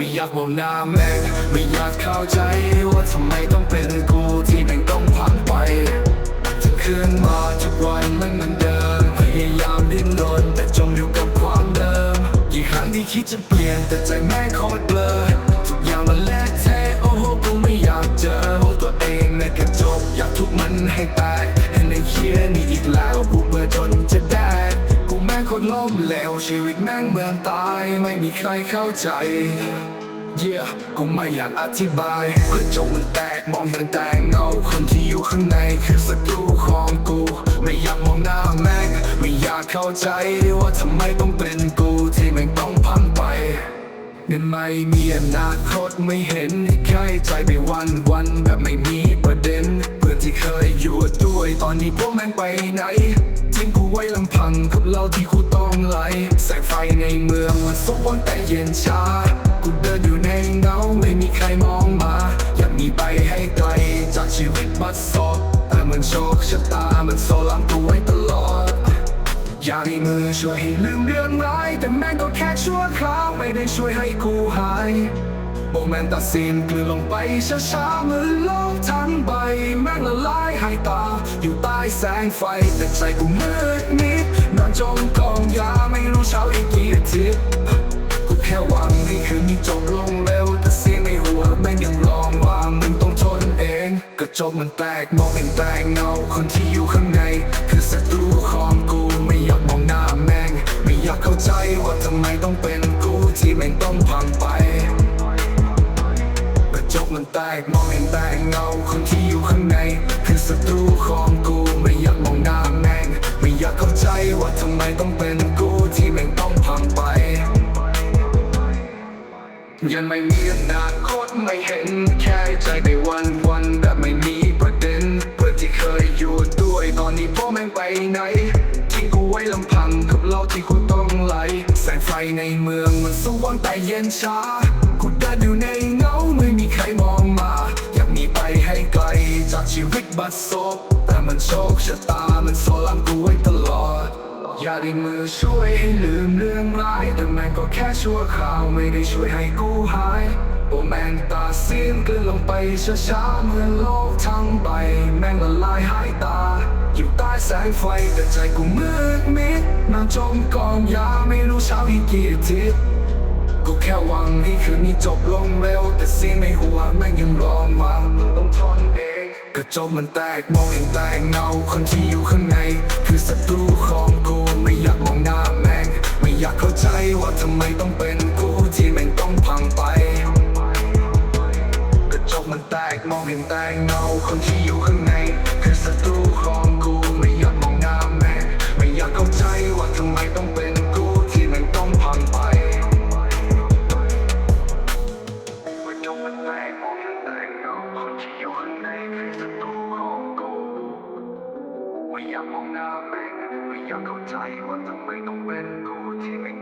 ไม่อยากมองหน้าแม่งไม่อยากเข้าใจว่าทำไมต้องเป็นกูที่แม่งต้องผ่านไปจะคืนมาทุกวันมันเหมือนเดิมพยายามดิ้นรนแต่จมอยู่กับความเดิมกี่ครั้งที่คิดจะเปลี่ยนแต่ใจแม่งโคตรเบลอทุกอย่างมันเละเทโอ้โหกูไม่อยากเจอตัวเองในกระจกอยากทุบมันให้ตายให้ในเคียนี่อีกแล้วกูเบื่อจนจะได้ นล้มเหลวชีวิตแม่งเหมือนตายไม่มีใครเข้าใจเยี่กูไม่อยากอธิบายเพื่อจงมันแตกมองมันแต่เงาคนที่อยู่ข้างในคือศัตรูของกู ไม่อยากมองหน้าแม่งไม่อยากเข้าใจว่าทำไมต้องเป็นกูที่แม่งต้องพังไปเงินไม่มีอนาคตไม่เห็นแค่ใจไปวันวันแบบไม่มีประเด็นเพื่อน ที่เคยอยู่ด้วย ตอนนี้พวกแม่งไปไหนทิ้งกูไว้ลำพังกับเราที่กูต้องไหลแสงไฟในเมืองมันสว่างแต่เย็นชากูเดินอยู่ในเงาไม่มีใครมองมา อยากมีไปให้ไกลจากชีวิตบัดซบแต่มันโชคชะตามันโซลังกูไว้ตลอดอยากให้มือช่วยให้ลืมเรื่องร้าย แต่แม่งก็แค่ชั่วคราวไม่ได้ช่วยให้กูหายโมเมนต์ตัดสินกลืนลงไปช้าๆเหมือนโลกทั้งใบ แม่งละลายตา อยู่ใต้แสงไฟ แต่ใจกูมืดมิดนอนจมกองยาไม่รู้เช้าอีกกี่อาทิตย์กูแค่หวังให้คืนนี้จบลงเร็ว แต่เสียงในหัวแม่งยังร้องว่ามึงต้องทนเอง กระจกมันแตกมองเห็นแต่เงาคนที่อยู่ข้างใน คือศัตรูของกูไม่อยากมองหน้าแม่ง ไม่อยากเข้าใจว่าทำไมต้องเป็นกูที่แม่งต้องพังไป กระจกมันแตกมองเห็นแต่เงาคนที่อยู่ข้างใน คือศัตรูของกูไม่อยากมองหน้าแม่ง ไม่อยากเข้าใจว่าทำไมต้องเป็นกูที่แม่งต้องพังไป ยังไม่มีอนาคตไม่เห็นแค่ใจในวันวันแบบไม่มีประเด็นเพื่อที่เคยอยู่ด้วยตอนนี้พ่อแม่งไปไหนทิ้งกูไว้ลำพังกับเราที่กูต้องไหลแสงไฟในเมืองมันสว่างแต่เย็นช้า บัดซบแต่มันโชคชะตามันโซลังกูไว้ตลอด อยากได้มือช่วยให้ลืมเรื่องร้ายแต่แม่งก็แค่ชั่วคราวไม่ได้ช่วยให้กูหายโอแมงตาซีนกลืนลงไปช้าๆเหมือนโลกทั้งใบ แม่งละลายหายตา อยู่ใต้แสงไฟแต่ใจกูมืดมิดนอนจมกองยาไม่รู้เช้าอีกกี่อาทิตย์กูแค่หวังให้คืนนี้จบลงเร็ว แต่เสียงในหัวแม่งยังรองว่าต้องทนเอง ระจกมันแตกมองเห็นแต่เงาคนที่อยู่ข้างใน คือศัตรูของกูไม่อยากมองหน้าแม่ง ไม่อยากเข้าใจว่าทำไมต้องเป็นกูที่แม่งต้องพังไป กระจกมันแตกมองเห็นแต่เงาคนที่อยู่ อยากมองหน้าแม่งไม่อยากเข้าใจว่าทำไมต้องเป็นกูที่ไม่